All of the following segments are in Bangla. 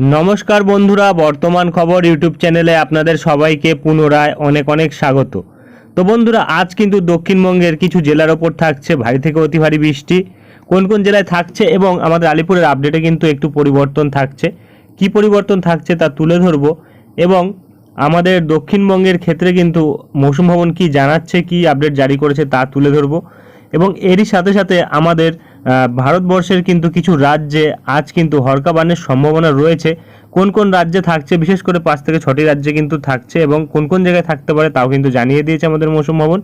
নমস্কার বন্ধুরা, বর্তমান খবর ইউটিউব চ্যানেলে আপনাদের সবাইকে পুনরায় অনেক অনেক স্বাগত। তো বন্ধুরা, আজ কিন্তু দক্ষিণবঙ্গের কিছু জেলার ওপর থাকছে ভারী থেকে অতি ভারী বৃষ্টি। কোন কোন জেলায় থাকছে এবং আমাদের আলিপুরের আপডেটে কিন্তু একটু পরিবর্তন থাকছে। কি পরিবর্তন থাকছে তা তুলে ধরবো এবং আমাদের দক্ষিণবঙ্গের ক্ষেত্রে কিন্তু মৌসুম ভবন কি জানাচ্ছে, কি আপডেট জারি করেছে তা তুলে ধরবো এবং এরই সাথে সাথে আমাদের ভারতবর্ষের কিন্তু কিছু রাজ্যে আজ কিন্তু হরকাবানের সম্ভাবনা রয়েছে। কোন কোন রাজ্যে থাকছে? বিশেষ করে পাঁচ থেকে ছটি রাজ্যে কিন্তু থাকছে এবং কোন কোন জায়গায় থাকতে পারে তাও কিন্তু জানিয়ে দিয়েছে আমাদের মৌসুম ভবন।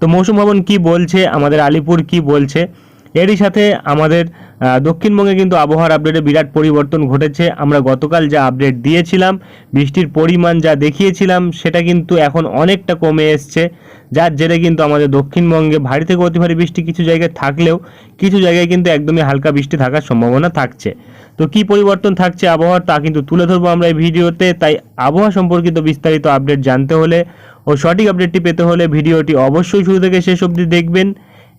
তো মৌসুম ভবন কি বলছে? আমাদের আলিপুর কি বলছে? এরই সাথে আমাদের দক্ষিণবঙ্গে কিন্তু আবহাওয়ার আপডেটে বিরাট পরিবর্তন ঘটেছে। আমরা গতকাল যা আপডেট দিয়েছিলাম, বৃষ্টির পরিমাণ যা দেখিয়েছিলাম, সেটা কিন্তু এখন অনেকটা কমে এসছে। যার জেরে কিন্তু আমাদের দক্ষিণবঙ্গে ভারী থেকে অতি ভারী বৃষ্টি কিছু জায়গায় থাকলেও, কিছু জায়গায় কিন্তু একদমই হালকা বৃষ্টি থাকার সম্ভাবনা থাকছে। তো কি পরিবর্তন থাকছে আবহাওয়ার, তা কিন্তু তুলে ধরবো আমরা এই ভিডিওতে। তাই আবহাওয়া সম্পর্কিত বিস্তারিত আপডেট জানতে হলে ও সঠিক আপডেটটি পেতে হলে ভিডিওটি অবশ্যই শুরু থেকে শেষ অবধি দেখবেন।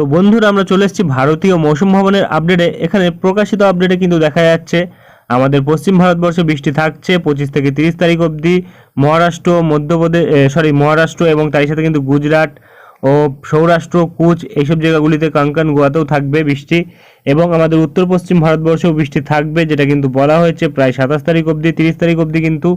তো বন্ধুরা, আমরা চলে এসেছি ভারতীয় মৌসুম ভবনের আপডেটে। এখানে প্রকাশিত আপডেটে কিন্তু দেখা যাচ্ছে, আমাদের পশ্চিম ভারতবর্ষে বৃষ্টি থাকছে পঁচিশ থেকে তিরিশ তারিখ অবধি। মহারাষ্ট্র, মধ্যপ্রদেশ সরি মহারাষ্ট্র এবং তার সাথে কিন্তু গুজরাট ও সৌরাষ্ট্র, কুচ এইসব জায়গাগুলিতে কাঙ্কান গোয়াতেও থাকবে বৃষ্টি এবং আমাদের উত্তর পশ্চিম ভারতবর্ষেও বৃষ্টি থাকবে, যেটা কিন্তু বলা হয়েছে প্রায় সাতাশ তারিখ অবধি, তিরিশ তারিখ অবধি কিন্তু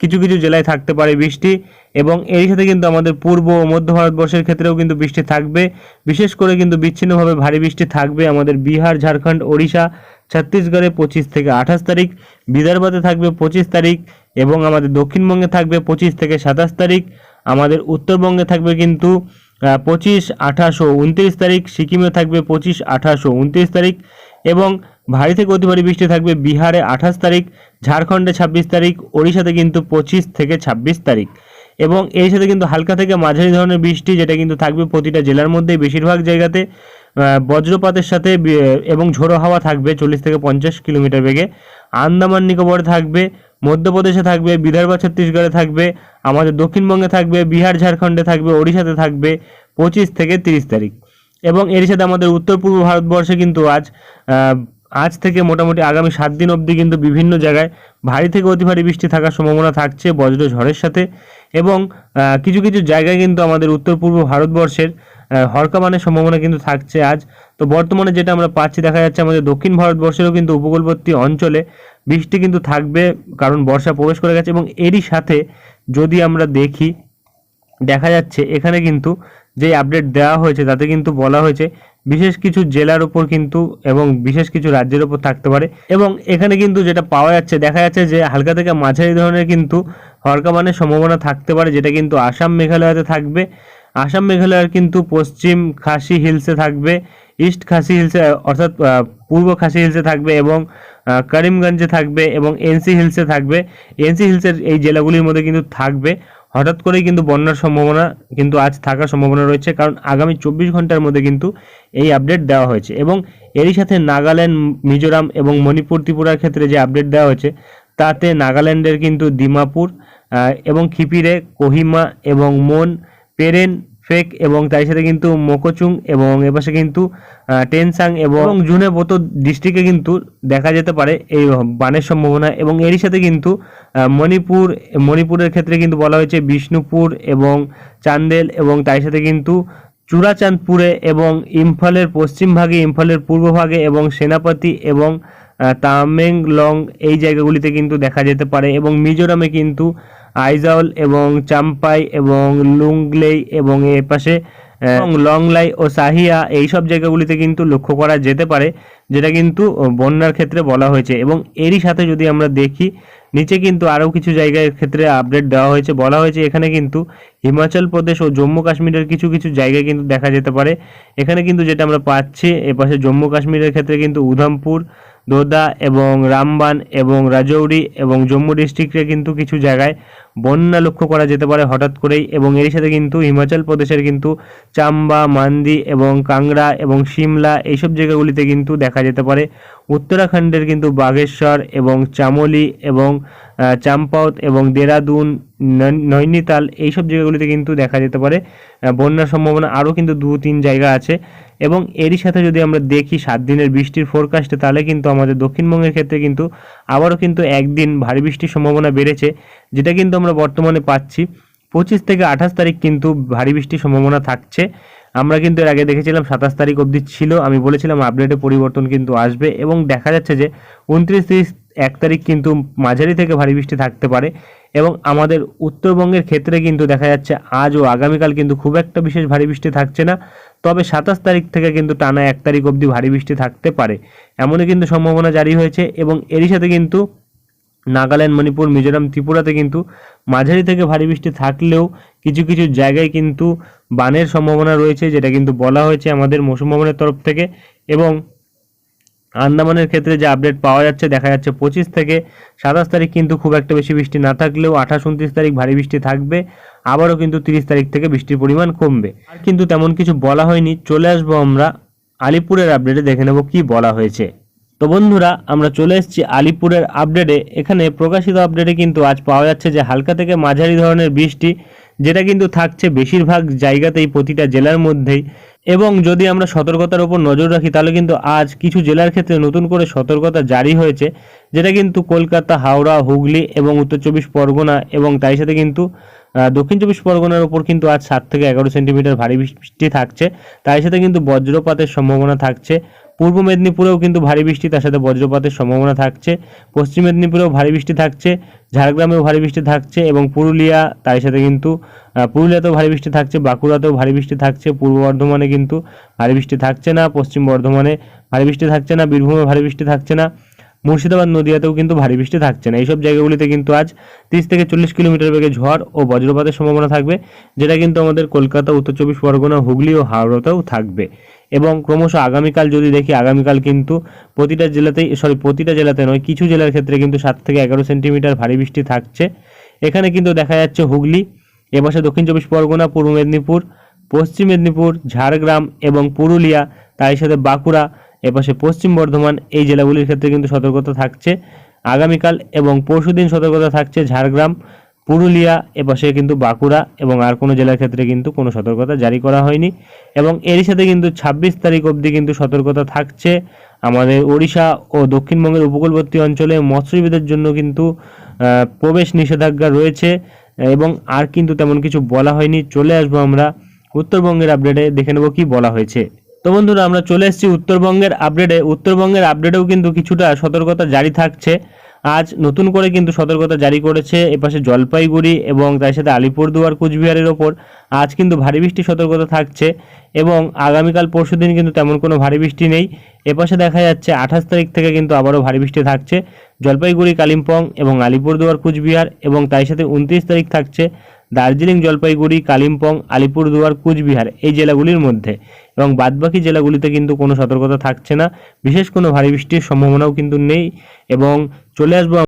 কিছু কিছু জেলায় থাকতে পারে বৃষ্টি এবং এর সাথে কিন্তু আমাদের পূর্ব ও মধ্য ভারতবর্ষের ক্ষেত্রেও কিন্তু বৃষ্টি থাকবে। বিশেষ করে কিন্তু বিচ্ছিন্নভাবে ভারী বৃষ্টি থাকবে আমাদের বিহার, ঝাড়খণ্ড, ওড়িশা, ছত্তিশগড়ে পঁচিশ থেকে আঠাশ তারিখ, বিদর্ভতে থাকবে পঁচিশ তারিখ এবং আমাদের দক্ষিণবঙ্গে থাকবে পঁচিশ থেকে সাতাশ তারিখ। আমাদের উত্তরবঙ্গে থাকবে কিন্তু পঁচিশ, আঠাশ ও উনত্রিশ তারিখ, সিকিমে থাকবে পঁচিশ, আঠাশ ও উনত্রিশ তারিখ এবং ভারী থেকে অতি ভারী বৃষ্টি থাকবে বিহারে আঠাশ তারিখ, ঝাড়খণ্ডে ছাব্বিশ তারিখ, ওড়িশাতে কিন্তু পঁচিশ থেকে ছাব্বিশ তারিখ। এবং এর সাথে কিন্তু হালকা থেকে মাঝারি ধরনের বৃষ্টি, যেটা কিন্তু থাকবে প্রতিটা জেলার মধ্যে বেশিরভাগ জায়গাতে বজ্রপাতের সাথে এবং ঝোড়ো হাওয়া থাকবে চল্লিশ থেকে পঞ্চাশ কিলোমিটার বেগে। আন্দামান, নিকোবরে থাকবে, মধ্যপ্রদেশে থাকবে, বিদর্ভ, ছত্তিশগড়ে থাকবে, আমাদের দক্ষিণবঙ্গে থাকবে, বিহার, ঝাড়খণ্ডে থাকবে, ওড়িশাতে থাকবে পঁচিশ থেকে তিরিশ তারিখ। এবং এর সাথে আমাদের উত্তর পূর্ব ভারতবর্ষে কিন্তু আজ আজ থেকে মোটামুটি আগামী সাত দিন অবধি কিন্তু বিভিন্ন জায়গায় ভারী থেকে অতি ভারী বৃষ্টি থাকার সম্ভাবনা থাকছে বজ্র ঝড়ের সাথে। এবং কিছু কিছু জায়গায় কিন্তু আমাদের উত্তর পূর্ব ভারতবর্ষের আহ, হরকাবানের সম্ভাবনা কিন্তু থাকছে আজ। তো বর্তমানে যেটা আমরা পাচ্ছি দেখা যাচ্ছে আমাদের দক্ষিণ ভারতবর্ষেরও কিন্তু উপকূলবর্তী অঞ্চলে বৃষ্টি কিন্তু থাকবে কারণ বর্ষা প্রবেশ করে গেছে। এবং এরই সাথে যদি আমরা দেখি দেখা যাচ্ছে, এখানে কিন্তু যে আপডেট দেওয়া হয়েছে, তাতে কিন্তু বলা হয়েছে বিশেষ কিছু জেলার উপর কিন্তু এবং বিশেষ কিছু রাজ্যের উপর থাকতে পারে। এবং এখানে কিন্তু যেটা পাওয়া যাচ্ছে, দেখা যাচ্ছে যে হালকা থেকে মাঝারি ধরনের কিন্তু হরকামানের সম্ভাবনা থাকতে পারে, যেটা কিন্তু আসাম মেঘালয়তে থাকবে। আসাম মেঘালয়ের কিন্তু পশ্চিম খাসি হিলসে থাকবে, ইস্ট খাসি হিলসে, অর্থাৎ পূর্ব খাসি হিলসে থাকবে এবং করিমগঞ্জে থাকবে এবং এনসি হিলসে থাকবে। এনসি হিলসের এই জেলাগুলির মধ্যে কিন্তু থাকবে। হঠাৎ করেই কিন্তু বন্যার সম্ভাবনা কিন্তু আজ থাকার সম্ভাবনা রয়েছে, কারণ আগামী চব্বিশ ঘণ্টার মধ্যে কিন্তু এই আপডেট দেওয়া হয়েছে এবং এরই সাথে নাগাল্যান্ড, মিজোরাম এবং মণিপুর ত্রিপুরার ক্ষেত্রে যে আপডেট দেওয়া হয়েছে, তাতে নাগাল্যান্ডের কিন্তু দিমাপুর এবং খিপিরে, কোহিমা এবং মন, পেরেন ফেক এবং তার সাথে কিন্তু মোকোচুং এবং এপাশে কিন্তু টেনসাং এবং জুনে বোতো ডিস্ট্রিক্টে কিন্তু দেখা যেতে পারে এই বানের সম্ভাবনা এবং এরই সাথে কিন্তু মণিপুর, মণিপুরের ক্ষেত্রে কিন্তু বলা হয়েছে বিষ্ণুপুর এবং চান্দেল এবং তার সাথে কিন্তু চূড়াচাঁদপুরে এবং ইম্ফলের পশ্চিম ভাগে, ইম্ফলের পূর্ব ভাগে এবং সেনাপতি এবং তামেংলং এই জায়গাগুলিতে কিন্তু দেখা যেতে পারে এবং মিজোরামে কিন্তু আইজাওল এবং চাম্পাই এবং লুংলেই এবং এর পাশে লংলাই ও সাহিয়া এই সব জায়গাগুলিতে কিন্তু লক্ষ্য করা যেতে পারে, যেটা কিন্তু বন্যার ক্ষেত্রে বলা হয়েছে। এবং এরই সাথে যদি আমরা দেখি, নিচে কিন্তু আরও কিছু জায়গার ক্ষেত্রে আপডেট দেওয়া হয়েছে। বলা হয়েছে এখানে কিন্তু হিমাচল প্রদেশ ও জম্মু কাশ্মীরের কিছু কিছু জায়গায় কিন্তু দেখা যেতে পারে। এখানে কিন্তু যেটা আমরা পাচ্ছি এপাশে জম্মু কাশ্মীরের ক্ষেত্রে কিন্তু উধামপুর, দোদা এবং রামবান এবং রাজৌরি এবং জম্মু ডিস্ট্রিক্টে কিন্তু কিছু জায়গায় বন্যা লক্ষ্য করা যেতে পারে হঠাৎ করেই এবং এর সাথে কিন্তু হিমাচল প্রদেশের কিন্তু চাম্বা মান্দি এবং কাংড়া এবং সিমলা এইসব জায়গাগুলিতে কিন্তু দেখা যেতে পারে। উত্তরাখণ্ডের কিন্তু বাগেশ্বর এবং চামোলি এবং আহ, চাম্পাওত এবং দেরাদুন নৈনিতাল এইসব জায়গাগুলিতে কিন্তু দেখা যেতে পারে। বন্যার সম্ভাবনা আরও কিন্তু দু তিন জায়গা আছে এবং এরই সাথে যদি আমরা দেখি সাত দিনের বৃষ্টির ফোরকাস্টে তাহলে কিন্তু আমাদের দক্ষিণবঙ্গের ক্ষেত্রে কিন্তু আবারও কিন্তু একদিন ভারী বৃষ্টির সম্ভাবনা বেড়েছে। যেটা কিন্তু আমরা বর্তমানে পাচ্ছি। পঁচিশ থেকে আঠাশ তারিখ কিন্তু ভারী বৃষ্টির সম্ভাবনা থাকছে। আমরা কিন্তু এর আগে দেখেছিলাম সাতাশ তারিখ অবধি ছিল। আমি বলেছিলাম আপডেটে পরিবর্তন কিন্তু আসবে এবং দেখা যাচ্ছে যে উনত্রিশ তিরিশ এক তারিখ কিন্তু মাঝারি থেকে ভারী বৃষ্টি থাকতে পারে এবং আমাদের উত্তরবঙ্গের ক্ষেত্রে কিন্তু দেখা যাচ্ছে আজ ও আগামীকাল কিন্তু খুব একটা বিশেষ ভারী বৃষ্টি থাকছে না। তবে সাতাশ তারিখ থেকে কিন্তু টানা এক তারিখ অবধি ভারী বৃষ্টি থাকতে পারে। এমনই কিন্তু সম্ভাবনা জারি হয়েছে এবং এরই সাথে কিন্তু নাগাল্যান্ড, মণিপুর, মিজোরাম, ত্রিপুরাতে কিন্তু মাঝারি থেকে ভারী বৃষ্টি থাকলেও কিছু কিছু জায়গায় কিন্তু বানের সম্ভাবনা রয়েছে, যেটা কিন্তু বলা হয়েছে আমাদের মৌসুম ভবনের তরফ থেকে। এবং আন্দামানের ক্ষেত্রে যে আপডেট পাওয়া যাচ্ছে, দেখা যাচ্ছে পঁচিশ থেকে সাতাশ তারিখ কিন্তু খুব একটা বেশি বৃষ্টি না থাকলেও আঠাশ, উনত্রিশ তারিখ ভারী বৃষ্টি থাকবে, আবারও কিন্তু তিরিশ তারিখ থেকে বৃষ্টির পরিমাণ কমবে। কিন্তু তেমন কিছু বলা হয়নি, চলে আসব আমরা আলিপুরের আপডেটে দেখে নেব কি বলা হয়েছে। তো বন্ধুরা, আমরা চলে এসেছি আলিপুরের আপডেটে এখানে প্রকাশিত আপডেটে কিন্তু আজ পাওয়া যাচ্ছে যে, হালকা থেকে মাঝারি ধরনের বৃষ্টি, যেটা কিন্তু থাকছে বেশিরভাগ জায়গাতেই প্রতিটা জেলার মধ্যেই। এবং যদি আমরা সতর্কতার উপর নজর রাখি, তাহলে কিন্তু আজ কিছু জেলার ক্ষেত্রে নতুন করে সতর্কতা জারি হয়েছে, যেটা কিন্তু কলকাতা, হাওড়া, হুগলি এবং উত্তর চব্বিশ পরগনা এবং তাই সাথে কিন্তু দক্ষিণ চব্বিশ পরগনার উপর কিন্তু আজ সাত থেকে এগারো সেন্টিমিটার ভারী বৃষ্টি থাকছে। তাই সাথে কিন্তু বজ্রপাতের সম্ভাবনা থাকছে। পূর্ব মেদিনীপুরেও কিন্তু ভারী বৃষ্টি, তার সাথে বজ্রপাতের সম্ভাবনা থাকছে। পশ্চিম মেদিনীপুরেও ভারী বৃষ্টি থাকছে, ঝাড়গ্রামেও ভারী বৃষ্টি থাকছে এবং পুরুলিয়া তার সাথে কিন্তু পুরুলিয়াতেও ভারী বৃষ্টি থাকছে, বাঁকুড়াতেও ভারী বৃষ্টি থাকছে, পূর্ব বর্ধমানে কিন্তু ভারী বৃষ্টি থাকছে না, পশ্চিম বর্ধমানে ভারী বৃষ্টি থাকছে না, বীরভূমে ভারী বৃষ্টি থাকছে না, মুর্শিদাবাদ নদিয়াতেও কিন্তু ভারী বৃষ্টি থাকছে না। এইসব জায়গাগুলিতে কিন্তু আজ তিরিশ থেকে চল্লিশ কিলোমিটার বেগে ঝড় ও বজ্রপাতের সম্ভাবনা থাকবে, যেটা কিন্তু আমাদের কলকাতা, উত্তর চব্বিশ পরগনা, হুগলি ও হাওড়াতেও থাকবে। এবং ক্রমশ আগামীকাল যদি দেখি, আগামীকাল কিন্তু প্রতিটা জেলাতেই সরি প্রতিটা জেলাতে নয়, কিছু জেলার ক্ষেত্রে কিন্তু সাত থেকে এগারো সেন্টিমিটার ভারী বৃষ্টি থাকছে। এখানে কিন্তু দেখা যাচ্ছে হুগলি, এপাশে দক্ষিণ চব্বিশ পরগনা, পূর্ব মেদিনীপুর, পশ্চিম মেদিনীপুর, ঝাড়গ্রাম এবং পুরুলিয়া, তার সাথে বাঁকুড়া, এপাশে পশ্চিম বর্ধমান, এই জেলাগুলির ক্ষেত্রে কিন্তু সতর্কতা থাকছে। আগামীকাল এবং পরশুদিন সতর্কতা থাকছে ঝাড়গ্রাম পুরুলিয়া এপাশে কিন্তু বাঁকুড়া এবং আর কোনো জেলার ক্ষেত্রে কিন্তু কোনো সতর্কতা জারি করা হয়নি। এবং এরই সাথে কিন্তু ছাব্বিশ তারিখ অবধি কিন্তু সতর্কতা থাকছে আমাদের ওড়িশা ও দক্ষিণবঙ্গের উপকূলবর্তী অঞ্চলে মৎস্যজীবীদের জন্য কিন্তু প্রবেশ নিষেধাজ্ঞা রয়েছে। এবং আর কিন্তু তেমন কিছু বলা হয়নি। চলে আসব আমরা উত্তরবঙ্গের আপডেটে। দেখে নেব কি বলা হয়েছে। তো বন্ধুরা, আমরা চলে এসেছি উত্তরবঙ্গের আপডেটে। উত্তরবঙ্গের আপডেটেও কিন্তু কিছুটা সতর্কতা জারি থাকছে। আজ নতুন করে কিন্তু সতর্কতা জারি করেছে এপাশে জলপাইগুড়ি এবং তার সাথে আলিপুরদুয়ার, কুচবিহারের ওপর। আজ কিন্তু ভারী বৃষ্টির সতর্কতা থাকছে এবং আগামীকাল পরশুদিন কিন্তু তেমন কোনো ভারী বৃষ্টি নেই। এপাশে দেখা যাচ্ছে আঠাশ তারিখ থেকে কিন্তু আবারও ভারী বৃষ্টি থাকছে। জলপাইগুড়ি, কালিম্পং এবং আলিপুরদুয়ার, কুচবিহার এবং তার সাথে উনত্রিশ তারিখ থাকছে দার্জিলিং, জলপাইগুড়ি, কালিম্পং, আলিপুরদুয়ার, কুচবিহার এই জেলাগুলির মধ্যে। এবং বাদবাকি জেলাগুলিতে কিন্তু কোনো সতর্কতা থাকছে না। বিশেষ কোনো ভারী বৃষ্টির সম্ভাবনাও কিন্তু নেই এবং চলে আসব